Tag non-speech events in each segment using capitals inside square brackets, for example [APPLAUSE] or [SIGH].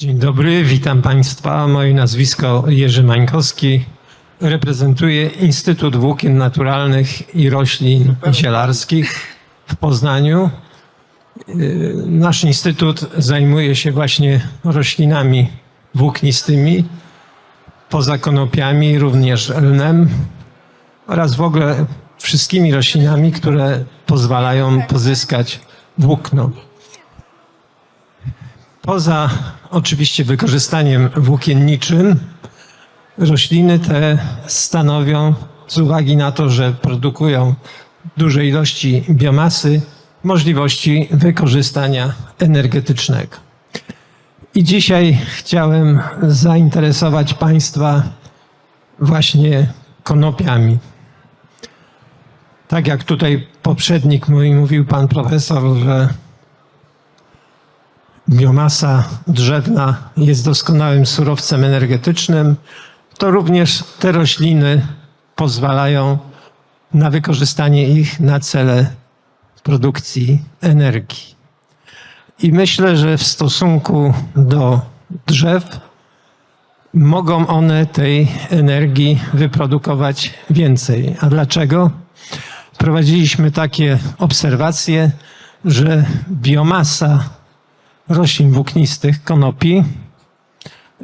Dzień dobry, witam Państwa. Moje nazwisko Jerzy Mańkowski. Reprezentuję Instytut Włókien Naturalnych i Roślin Zielarskich w Poznaniu. Yy, Nasz instytut zajmuje się właśnie roślinami włóknistymi, poza konopiami, również lnem oraz w ogóle wszystkimi roślinami, które pozwalają pozyskać włókno. Poza oczywiście wykorzystaniem włókienniczym, rośliny te stanowią, z uwagi na to, że produkują duże ilości biomasy, możliwości wykorzystania energetycznego. I dzisiaj chciałem zainteresować Państwa właśnie konopiami. Tak jak tutaj poprzednik mój mówił, pan profesor, że biomasa drzewna jest doskonałym surowcem energetycznym, to również te rośliny pozwalają na wykorzystanie ich na cele produkcji energii. I myślę, że w stosunku do drzew mogą one tej energii wyprodukować więcej. A dlaczego? Prowadziliśmy takie obserwacje, że biomasa roślin włóknistych, konopi,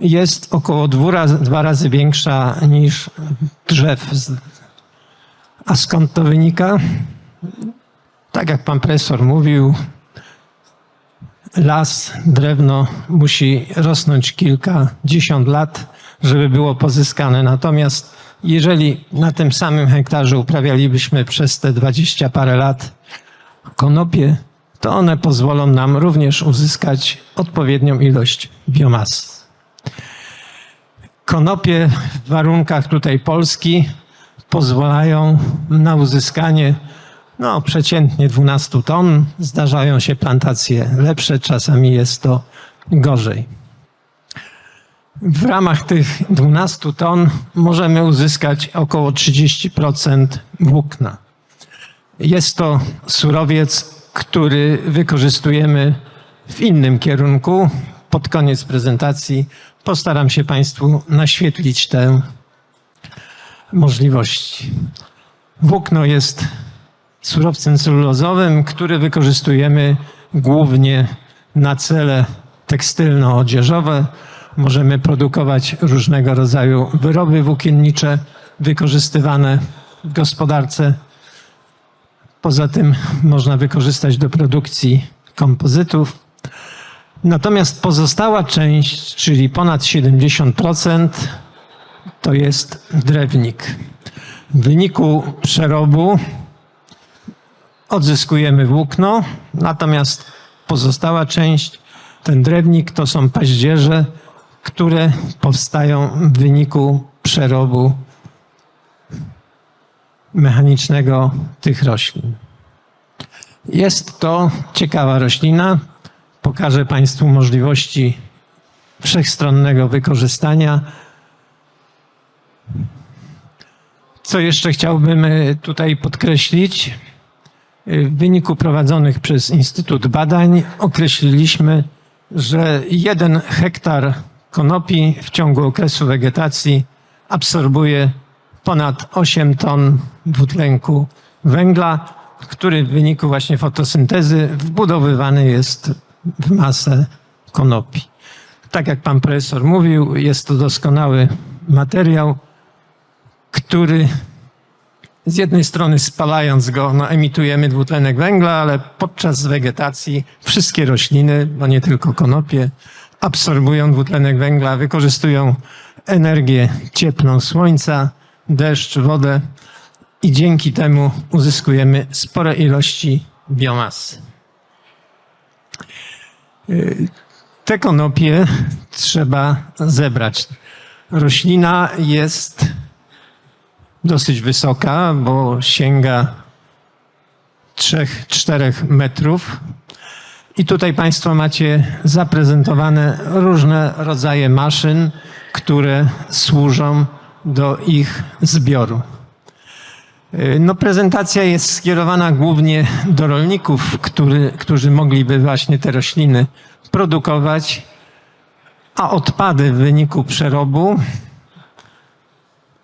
jest około dwa razy większa niż drzew. A skąd to wynika? Tak jak pan profesor mówił, las, drewno musi rosnąć kilkadziesiąt lat, żeby było pozyskane. Natomiast jeżeli na tym samym hektarze uprawialibyśmy przez te dwadzieścia parę lat konopie, to one pozwolą nam również uzyskać odpowiednią ilość biomasy. Konopie w warunkach tutaj Polski pozwalają na uzyskanie no, przeciętnie 12 ton. Zdarzają się plantacje lepsze, czasami jest to gorzej. W ramach tych 12 ton możemy uzyskać około 30% włókna. Jest to surowiec, który wykorzystujemy w innym kierunku. Pod koniec prezentacji postaram się Państwu naświetlić te możliwości. Włókno jest surowcem celulozowym, który wykorzystujemy głównie na cele tekstylno-odzieżowe. Możemy produkować różnego rodzaju wyroby włókiennicze wykorzystywane w gospodarce Poza tym można wykorzystać do produkcji kompozytów. Natomiast pozostała część, czyli ponad 70%, to jest drewnik. W wyniku przerobu odzyskujemy włókno, natomiast pozostała część, ten drewnik, to są paździerze, które powstają w wyniku przerobu mechanicznego tych roślin. Jest to ciekawa roślina. Pokażę Państwu możliwości wszechstronnego wykorzystania. Co jeszcze chciałbym y, tutaj podkreślić? Y, W wyniku prowadzonych przez Instytut Badań określiliśmy, że jeden hektar konopi w ciągu okresu wegetacji absorbuje ponad 8 ton dwutlenku węgla, który w wyniku właśnie fotosyntezy wbudowywany jest w masę konopi. Tak jak pan profesor mówił, jest to doskonały materiał, który z jednej strony spalając go, no, emitujemy dwutlenek węgla, ale podczas wegetacji wszystkie rośliny, bo nie tylko konopie, absorbują dwutlenek węgla, wykorzystują energię cieplną słońca, deszcz, wodę i dzięki temu uzyskujemy spore ilości biomasy. Te konopie trzeba zebrać. Roślina jest dosyć wysoka, bo sięga 3-4 metrów. I tutaj Państwo macie zaprezentowane różne rodzaje maszyn, które służą do ich zbioru. Y, No, prezentacja jest skierowana głównie do rolników, który, którzy mogliby właśnie te rośliny produkować, a odpady w wyniku przerobu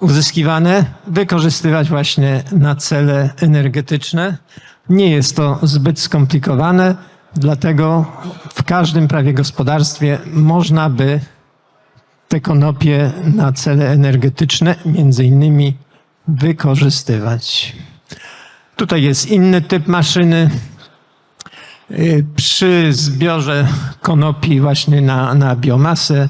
uzyskiwane wykorzystywać właśnie na cele energetyczne. Nie jest to zbyt skomplikowane, dlatego w każdym prawie gospodarstwie można by te konopie na cele energetyczne między innymi wykorzystywać. Tutaj jest inny typ maszyny. Y, Przy zbiorze konopi właśnie na, na biomasę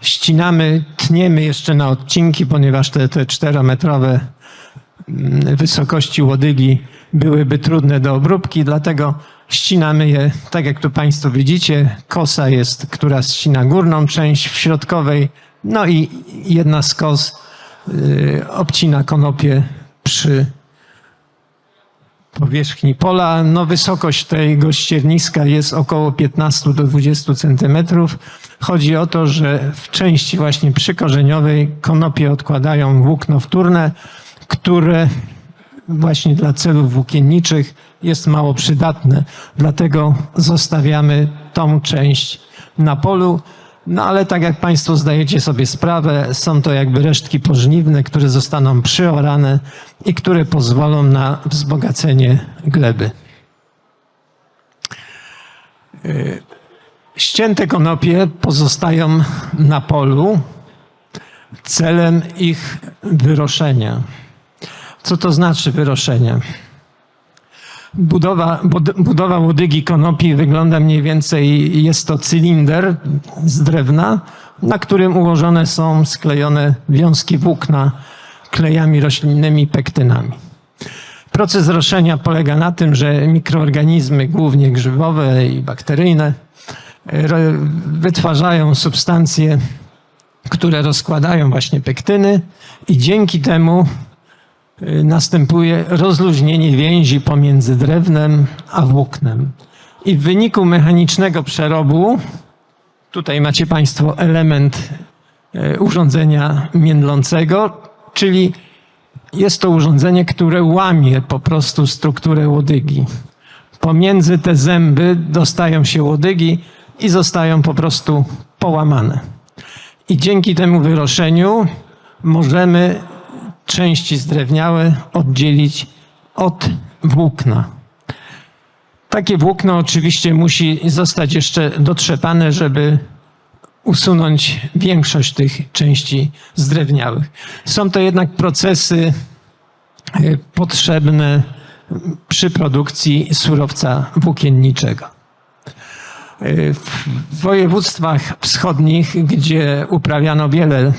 ścinamy, tniemy jeszcze na odcinki, ponieważ te, te czterometrowe mm, wysokości łodygi byłyby trudne do obróbki, dlatego ścinamy je, tak jak tu Państwo widzicie, kosa jest, która ścina górną część w środkowej, no i jedna z kos y, obcina konopie przy powierzchni pola. No, wysokość tego ścierniska jest około 15 do 20 centymetrów. Chodzi o to, że w części właśnie przykorzeniowej konopie odkładają włókno wtórne, które właśnie dla celów włókienniczych jest mało przydatne. Dlatego zostawiamy tą część na polu. No ale tak jak Państwo zdajecie sobie sprawę, są to jakby resztki pożniwne, które zostaną przyorane i które pozwolą na wzbogacenie gleby. Y, Ścięte konopie pozostają na polu celem ich wyroszenia. Co to znaczy wyroszenie? Budowa, bud- budowa łodygi konopi wygląda mniej więcej, jest to cylinder z drewna, na którym ułożone są sklejone wiązki włókna klejami roślinnymi, pektynami. Proces roszenia polega na tym, że mikroorganizmy, głównie grzybowe i bakteryjne, wytwarzają substancje, które rozkładają właśnie pektyny i dzięki temu następuje rozluźnienie więzi pomiędzy drewnem a włóknem. I w wyniku mechanicznego przerobu, tutaj macie Państwo element y, urządzenia międlącego, czyli jest to urządzenie, które łamie po prostu strukturę łodygi. Pomiędzy te zęby dostają się łodygi i zostają po prostu połamane. I dzięki temu wyroszeniu możemy części zdrewniałe oddzielić od włókna. Takie włókno oczywiście musi zostać jeszcze dotrzepane, żeby usunąć większość tych części zdrewniałych. Są to jednak procesy e, potrzebne przy produkcji surowca włókienniczego. E, W województwach wschodnich, gdzie uprawiano wiele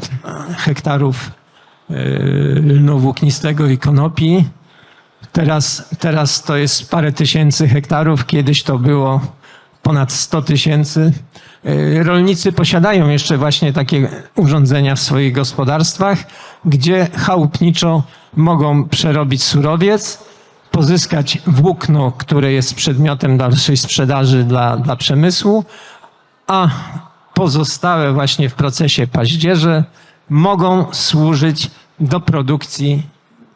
hektarów lnu włóknistego i konopi, teraz, teraz to jest parę tysięcy hektarów, kiedyś to było ponad 100 tysięcy. E, Rolnicy posiadają jeszcze właśnie takie urządzenia w swoich gospodarstwach, gdzie chałupniczo mogą przerobić surowiec, pozyskać włókno, które jest przedmiotem dalszej sprzedaży dla, dla przemysłu, a pozostałe właśnie w procesie paździerze mogą służyć do produkcji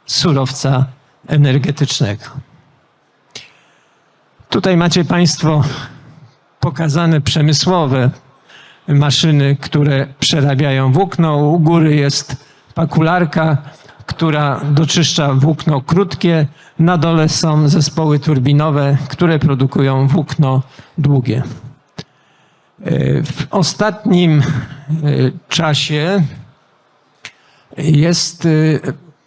surowca energetycznego. Tutaj macie Państwo pokazane przemysłowe maszyny, które przerabiają włókno. U góry jest pakularka, która doczyszcza włókno krótkie. Na dole są zespoły turbinowe, które produkują włókno długie. E, W ostatnim e, czasie jest y,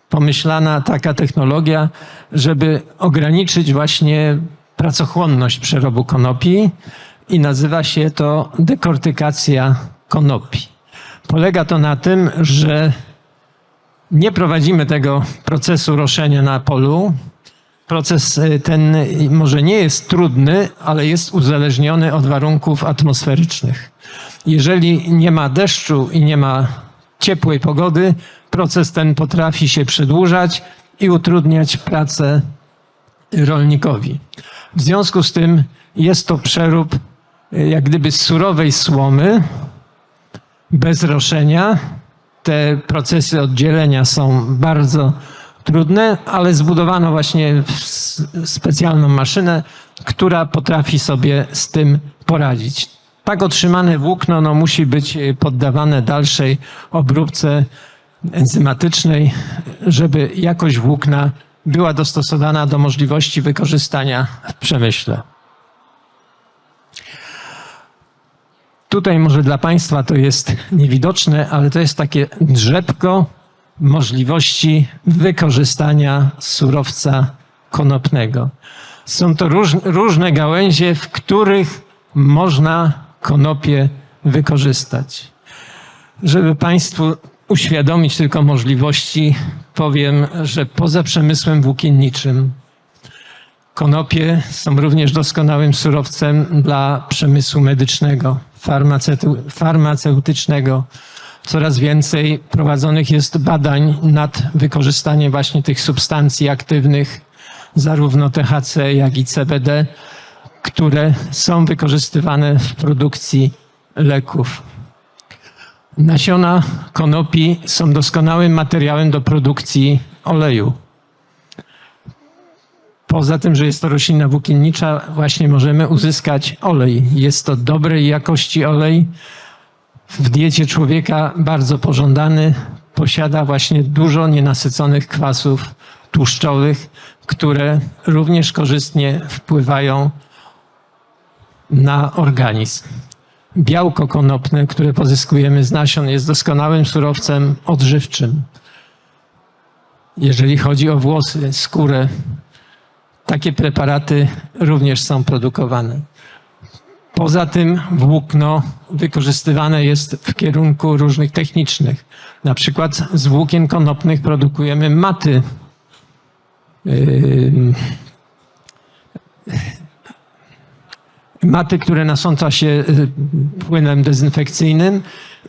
pomyślana taka technologia, żeby ograniczyć właśnie pracochłonność przerobu konopi i nazywa się to dekortykacja konopi. Polega to na tym, że nie prowadzimy tego procesu roszenia na polu. Proces y, ten może nie jest trudny, ale jest uzależniony od warunków atmosferycznych. Jeżeli nie ma deszczu i nie ma ciepłej pogody, proces ten potrafi się przedłużać i utrudniać pracę rolnikowi. W związku z tym jest to przerób y, jak gdyby z surowej słomy, bez roszenia. Te procesy oddzielenia są bardzo trudne, ale zbudowano właśnie specjalną maszynę, która potrafi sobie z tym poradzić. Tak otrzymane włókno no, musi być e, poddawane dalszej obróbce enzymatycznej, żeby jakość włókna była dostosowana do możliwości wykorzystania w przemyśle. Tutaj może dla Państwa to jest niewidoczne, ale to jest takie drzebko możliwości wykorzystania surowca konopnego. Są to róż, różne gałęzie, w których można konopie wykorzystać. Żeby Państwu uświadomić tylko możliwości, powiem, że poza przemysłem włókienniczym konopie są również doskonałym surowcem dla przemysłu medycznego, farmaceuty- farmaceutycznego. Coraz więcej prowadzonych jest badań nad wykorzystaniem właśnie tych substancji aktywnych, zarówno THC, jak i CBD, które są wykorzystywane w produkcji leków. Nasiona konopi są doskonałym materiałem do produkcji oleju. Poza tym, że jest to roślina włókiennicza, właśnie możemy uzyskać olej. Jest to dobrej jakości olej, w diecie człowieka bardzo pożądany. Posiada właśnie dużo nienasyconych kwasów tłuszczowych, które również korzystnie wpływają na organizm. Białko konopne, które pozyskujemy z nasion, jest doskonałym surowcem odżywczym. Jeżeli chodzi o włosy, skórę, takie preparaty również są produkowane. Poza tym włókno wykorzystywane jest w kierunku różnych technicznych. Na przykład z włókien konopnych produkujemy maty. Yy, Maty, które nasącza się yy, płynem dezynfekcyjnym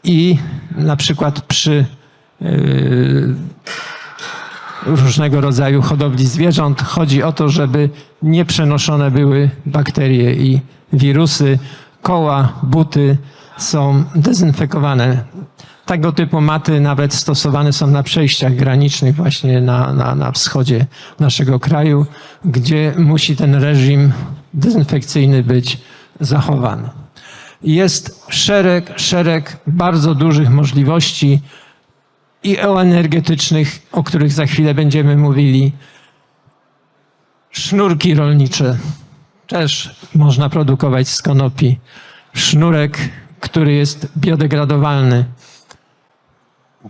i na przykład przy yy, różnego rodzaju hodowli zwierząt. Chodzi o to, żeby nie przenoszone były bakterie i wirusy. Koła, buty są dezynfekowane. Tego typu maty nawet stosowane są na przejściach granicznych właśnie na, na, na wschodzie naszego kraju, gdzie musi ten reżim dezynfekcyjny być zachowany. Jest szereg, szereg bardzo dużych możliwości i energetycznych, o których za chwilę będziemy mówili. Sznurki rolnicze też można produkować z konopi. Sznurek, który jest biodegradowalny.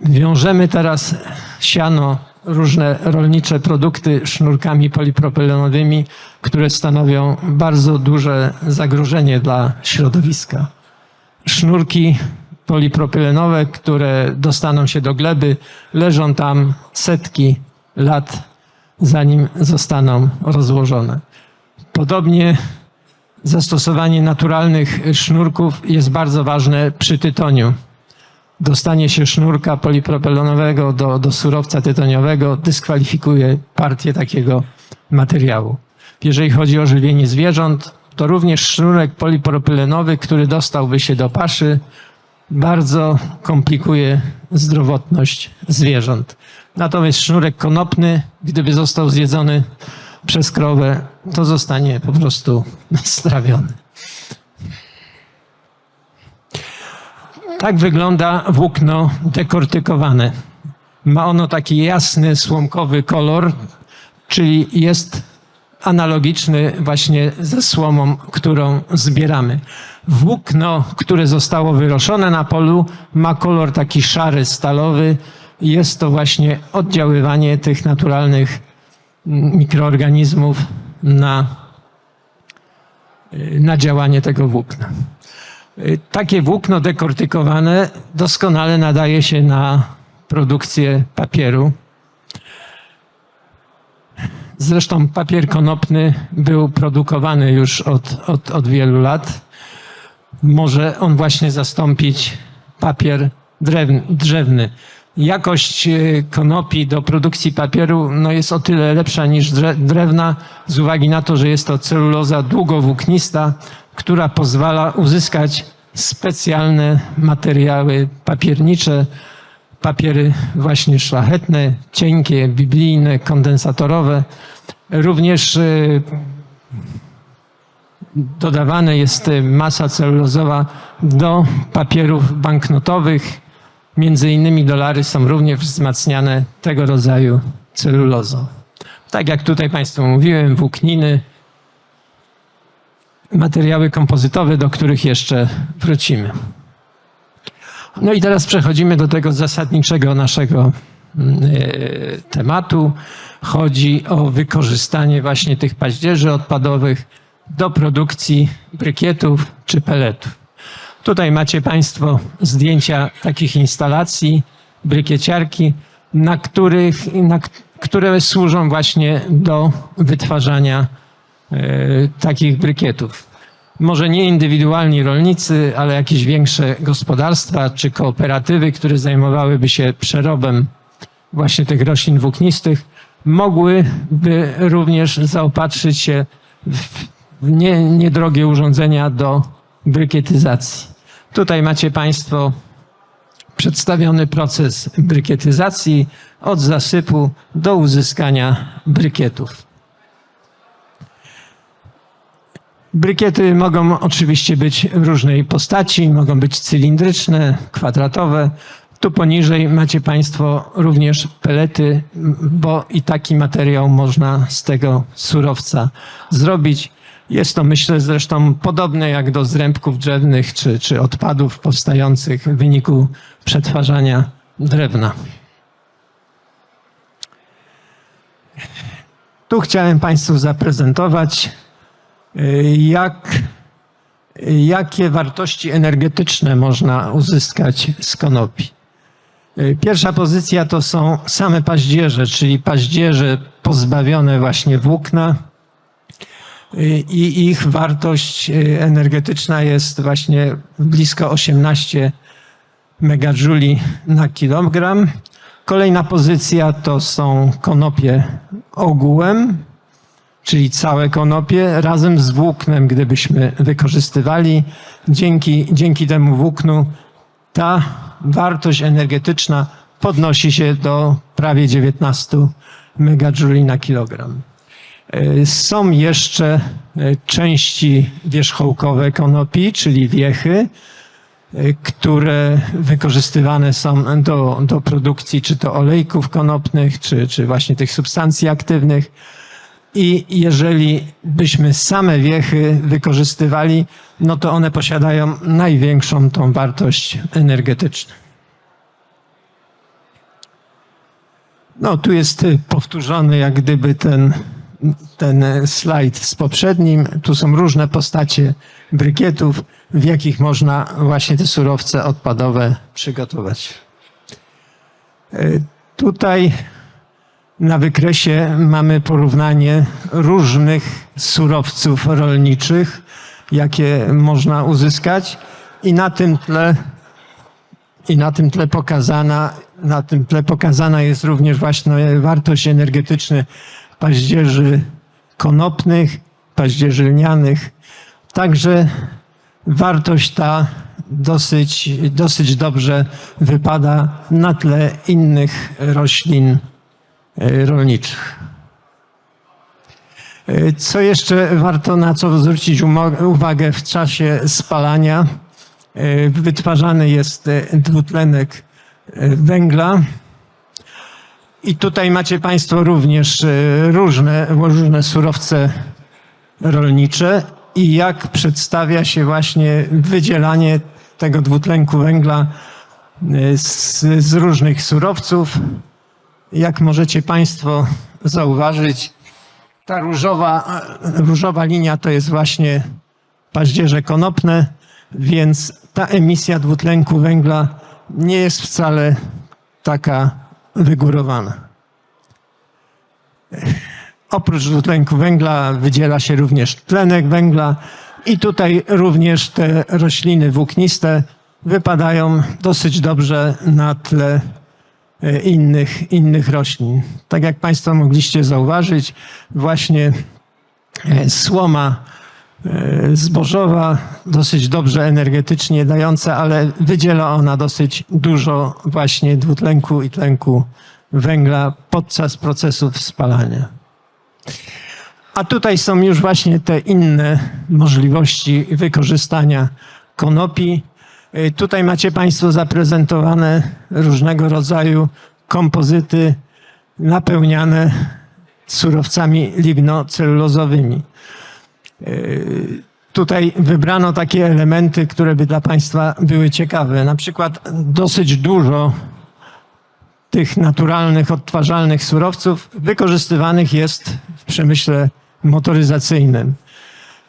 Wiążemy teraz siano, różne rolnicze produkty sznurkami polipropylenowymi, które stanowią bardzo duże zagrożenie dla środowiska. Sznurki polipropylenowe, które dostaną się do gleby, leżą tam setki lat, zanim zostaną rozłożone. Podobnie zastosowanie naturalnych sznurków jest bardzo ważne przy tytoniu. Dostanie się sznurka polipropylenowego do, do surowca tytoniowego dyskwalifikuje partię takiego materiału. Jeżeli chodzi o żywienie zwierząt, to również sznurek polipropylenowy, który dostałby się do paszy, bardzo komplikuje zdrowotność zwierząt. Natomiast sznurek konopny, gdyby został zjedzony przez krowę, to zostanie po prostu [LAUGHS] strawiony. Tak wygląda włókno dekortykowane. Ma ono taki jasny, słomkowy kolor, czyli jest analogiczny właśnie ze słomą, którą zbieramy. Włókno, które zostało wyroszone na polu, ma kolor taki szary, stalowy. Jest to właśnie oddziaływanie tych naturalnych mikroorganizmów na, na działanie tego włókna. Takie włókno dekortykowane doskonale nadaje się na produkcję papieru. Zresztą papier konopny był produkowany już od, od, od wielu lat. Może on właśnie zastąpić papier drzewny. Jakość e, konopi do produkcji papieru no jest o tyle lepsza niż drewna, z uwagi na to, że jest to celuloza długowłóknista, która pozwala uzyskać specjalne materiały papiernicze, papiery właśnie szlachetne, cienkie, biblijne, kondensatorowe. Również y, dodawana jest y, masa celulozowa do papierów banknotowych. Między innymi dolary są również wzmacniane tego rodzaju celulozą. Tak jak tutaj Państwu mówiłem, włókniny, materiały kompozytowe, do których jeszcze wrócimy. No i teraz przechodzimy do tego zasadniczego naszego mm, e, tematu. Chodzi o wykorzystanie właśnie tych paździerzy odpadowych do produkcji brykietów czy peletów. Tutaj macie Państwo zdjęcia takich instalacji, brykieciarki, na których, na, które służą właśnie do wytwarzania takich brykietów. Może nie indywidualni rolnicy, ale jakieś większe gospodarstwa czy kooperatywy, które zajmowałyby się przerobem właśnie tych roślin włóknistych, mogłyby również zaopatrzyć się w w nie, niedrogie urządzenia do brykietyzacji. Tutaj macie Państwo przedstawiony proces brykietyzacji od zasypu do uzyskania brykietów. Brykiety mogą oczywiście być różnej postaci, mogą być cylindryczne, kwadratowe. Tu poniżej macie Państwo również pelety, bo i taki materiał można z tego surowca zrobić. Jest to, myślę, zresztą podobne jak do zrębków drzewnych czy, czy odpadów powstających w wyniku przetwarzania drewna. Tu chciałem Państwu zaprezentować, jak, jakie wartości energetyczne można uzyskać z konopi. Y, Pierwsza pozycja to są same paździerze, czyli paździerze pozbawione właśnie włókna, i ich wartość y, energetyczna jest właśnie blisko 18 megajuli na kilogram. Kolejna pozycja to są konopie ogółem, czyli całe konopie razem z włóknem, gdybyśmy wykorzystywali. Dzięki, dzięki temu włóknu ta wartość energetyczna podnosi się do prawie 19 megajuli na kilogram. E, Są jeszcze e, części wierzchołkowe konopi, czyli wiechy, e, które wykorzystywane są do, do produkcji czy to olejków konopnych, czy, czy właśnie tych substancji aktywnych. I jeżeli byśmy same wiechy wykorzystywali, no to one posiadają największą tą wartość energetyczną. No, tu jest powtórzony jak gdyby ten, ten slajd z poprzednim. Tu są różne postacie brykietów, w jakich można właśnie te surowce odpadowe przygotować. E, Tutaj na wykresie mamy porównanie różnych surowców rolniczych, jakie można uzyskać i na tym tle i na tym tle pokazana, na tym tle pokazana jest również właśnie wartość energetyczna paździerzy konopnych, paździerzy lnianych. Także wartość ta dosyć, dosyć dobrze wypada na tle innych roślin rolniczych. E, Co jeszcze warto na co zwrócić uwagę w czasie spalania? E, Wytwarzany jest e, dwutlenek e, węgla. I tutaj macie Państwo również e, różne, różne surowce rolnicze i jak przedstawia się właśnie wydzielanie tego dwutlenku węgla e, z, z różnych surowców. Jak możecie Państwo zauważyć, ta różowa, różowa linia to jest właśnie paździerze konopne, więc ta emisja dwutlenku węgla nie jest wcale taka wygórowana. Oprócz dwutlenku węgla wydziela się również tlenek węgla i tutaj również te rośliny włókniste wypadają dosyć dobrze na tle innych, innych roślin. Tak jak Państwo mogliście zauważyć, właśnie e, słoma e, zbożowa, dosyć dobrze energetycznie dająca, ale wydziela ona dosyć dużo właśnie dwutlenku i tlenku węgla podczas procesów spalania. A tutaj są już właśnie te inne możliwości wykorzystania konopi. Y, Tutaj macie Państwo zaprezentowane różnego rodzaju kompozyty napełniane surowcami lignocelulozowymi. Y, Tutaj wybrano takie elementy, które by dla Państwa były ciekawe. Na przykład dosyć dużo tych naturalnych, odtwarzalnych surowców wykorzystywanych jest w przemyśle motoryzacyjnym.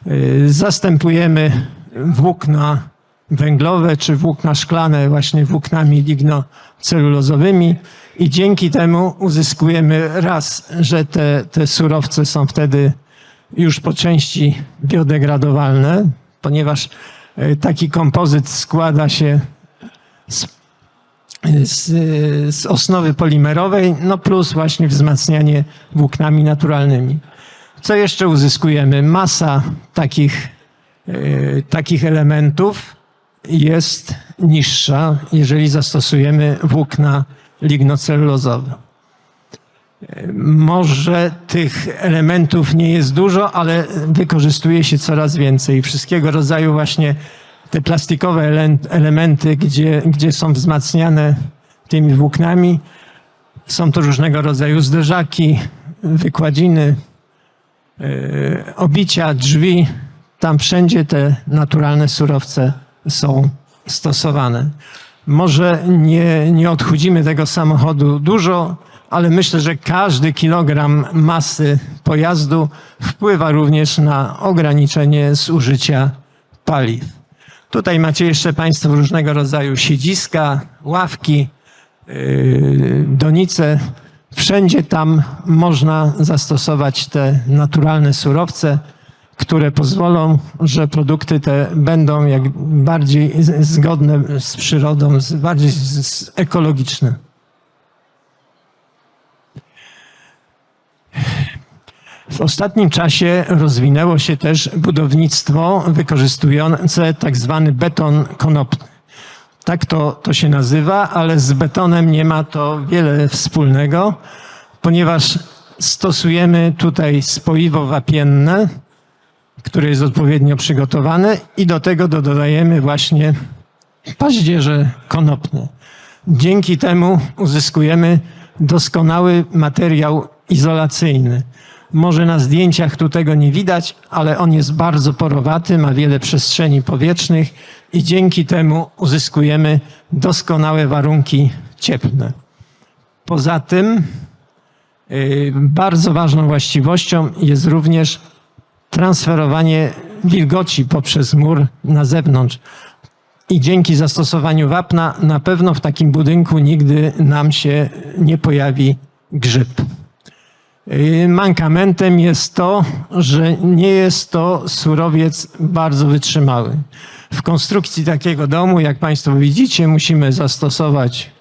Y, Zastępujemy włókna węglowe czy włókna szklane właśnie włóknami lignocelulozowymi i dzięki temu uzyskujemy raz, że te, te surowce są wtedy już po części biodegradowalne, ponieważ y, taki kompozyt składa się z z, z osnowy polimerowej, no plus właśnie wzmacnianie włóknami naturalnymi. Co jeszcze uzyskujemy? Masa takich, e, takich elementów jest niższa, jeżeli zastosujemy włókna lignocelulozowe. E, Może tych elementów nie jest dużo, ale wykorzystuje się coraz więcej. Wszystkiego rodzaju właśnie te plastikowe ele- elementy, gdzie, gdzie są wzmacniane tymi włóknami. Są to różnego rodzaju zderzaki, wykładziny, e, obicia, drzwi. Tam wszędzie te naturalne surowce są stosowane. Może nie, nie odchudzimy tego samochodu dużo, ale myślę, że każdy kilogram masy pojazdu wpływa również na ograniczenie zużycia paliw. Tutaj macie jeszcze Państwo różnego rodzaju siedziska, ławki, yy, donice. Wszędzie tam można zastosować te naturalne surowce, które pozwolą, że produkty te będą jak bardziej zgodne z przyrodą, bardziej ekologiczne. W ostatnim czasie rozwinęło się też budownictwo wykorzystujące tak zwany beton konopny. Tak to, to się nazywa, ale z betonem nie ma to wiele wspólnego, ponieważ stosujemy tutaj spoiwo wapienne, które jest odpowiednio przygotowane i do tego dodajemy właśnie paździerze konopne. Dzięki temu uzyskujemy doskonały materiał izolacyjny. Może na zdjęciach tu tego nie widać, ale on jest bardzo porowaty, ma wiele przestrzeni powietrznych i dzięki temu uzyskujemy doskonałe warunki cieplne. Poza tym y, bardzo ważną właściwością jest również transferowanie wilgoci poprzez mur na zewnątrz. I dzięki zastosowaniu wapna na pewno w takim budynku nigdy nam się nie pojawi grzyb. Yy, Mankamentem jest to, że nie jest to surowiec bardzo wytrzymały. W konstrukcji takiego domu, jak Państwo widzicie, musimy zastosować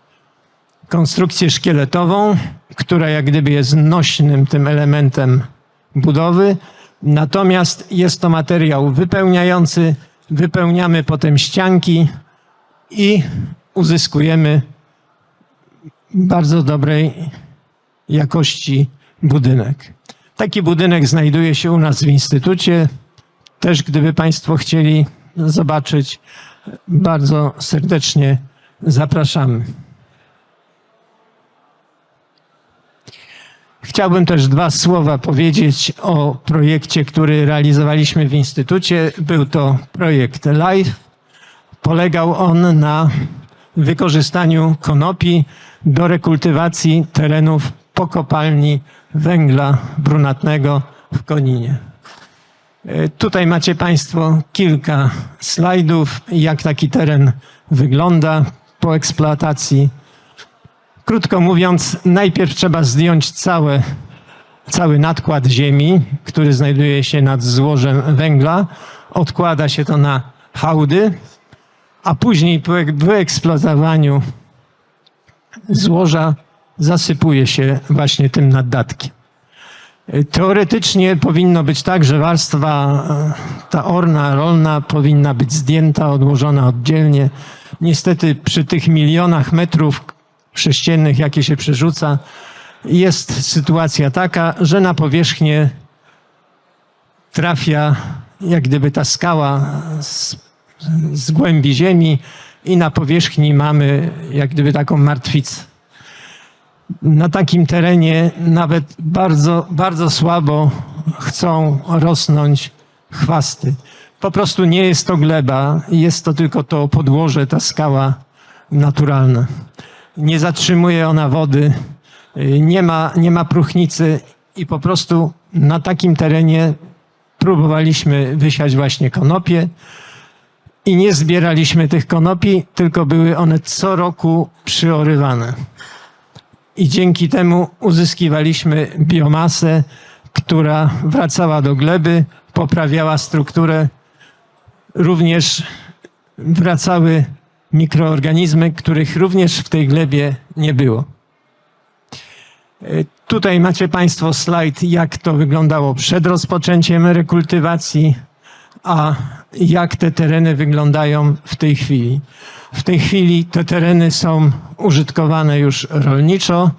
konstrukcję szkieletową, która jak gdyby jest nośnym tym elementem budowy. Natomiast jest to materiał wypełniający, wypełniamy potem ścianki i uzyskujemy bardzo dobrej jakości budynek. Taki budynek znajduje się u nas w Instytucie. Też gdyby Państwo chcieli zobaczyć, bardzo serdecznie zapraszamy. Chciałbym też dwa słowa powiedzieć o projekcie, który realizowaliśmy w Instytucie. Był to projekt LIFE. Polegał on na wykorzystaniu konopi do rekultywacji terenów po kopalni węgla brunatnego w Koninie. E, Tutaj macie Państwo kilka slajdów, jak taki teren wygląda po eksploatacji. Krótko mówiąc, najpierw trzeba zdjąć całe, cały nadkład ziemi, który znajduje się nad złożem węgla. Odkłada się to na hałdy, a później po ek- wyeksploatowaniu złoża zasypuje się właśnie tym naddatkiem. Teoretycznie powinno być tak, że warstwa e, ta orna, rolna powinna być zdjęta, odłożona oddzielnie. Niestety przy tych milionach metrów sześciennych, jakie się przerzuca, jest sytuacja taka, że na powierzchnię trafia jak gdyby ta skała z, z głębi ziemi i na powierzchni mamy jak gdyby taką martwicę. Na takim terenie nawet bardzo, bardzo słabo chcą rosnąć chwasty. Po prostu nie jest to gleba, jest to tylko to podłoże, ta skała naturalna. Nie zatrzymuje ona wody, y, nie ma, nie ma próchnicy i po prostu na takim terenie próbowaliśmy wysiać właśnie konopie i nie zbieraliśmy tych konopi, tylko były one co roku przyorywane. I dzięki temu uzyskiwaliśmy biomasę, która wracała do gleby, poprawiała strukturę. Również wracały mikroorganizmy, których również w tej glebie nie było. E, Tutaj macie Państwo slajd, jak to wyglądało przed rozpoczęciem rekultywacji, a jak te tereny wyglądają w tej chwili. W tej chwili te tereny są użytkowane już rolniczo.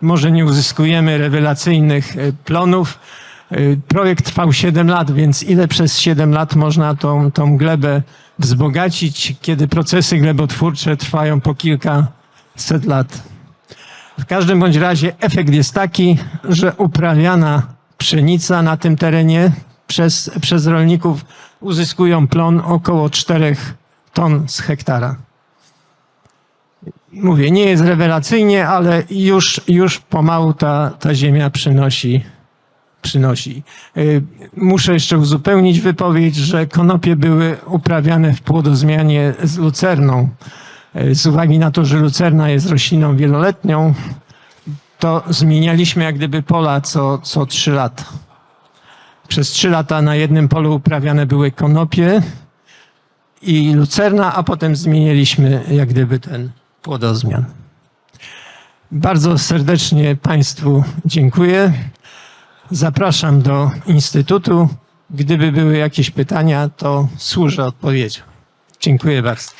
Może nie uzyskujemy rewelacyjnych e, plonów. E, Projekt trwał 7 lat, więc ile przez 7 lat można tą, tą glebę wzbogacić, kiedy procesy glebotwórcze trwają po kilkaset lat. W każdym bądź razie efekt jest taki, że uprawiana pszenica na tym terenie przez, przez rolników uzyskują plon około 4 ton z hektara. Mówię, nie jest rewelacyjnie, ale już, już pomału ta, ta ziemia przynosi, przynosi. Y, Muszę jeszcze uzupełnić wypowiedź, że konopie były uprawiane w płodozmianie z lucerną. Y, Z uwagi na to, że lucerna jest rośliną wieloletnią, to zmienialiśmy jak gdyby pola co, co 3 lata. Przez 3 lata na jednym polu uprawiane były konopie i lucerna, a potem zmieniliśmy jak gdyby ten płodozmian. Bardzo serdecznie Państwu dziękuję. Zapraszam do Instytutu. Gdyby były jakieś pytania, to służę odpowiedzią. Dziękuję bardzo.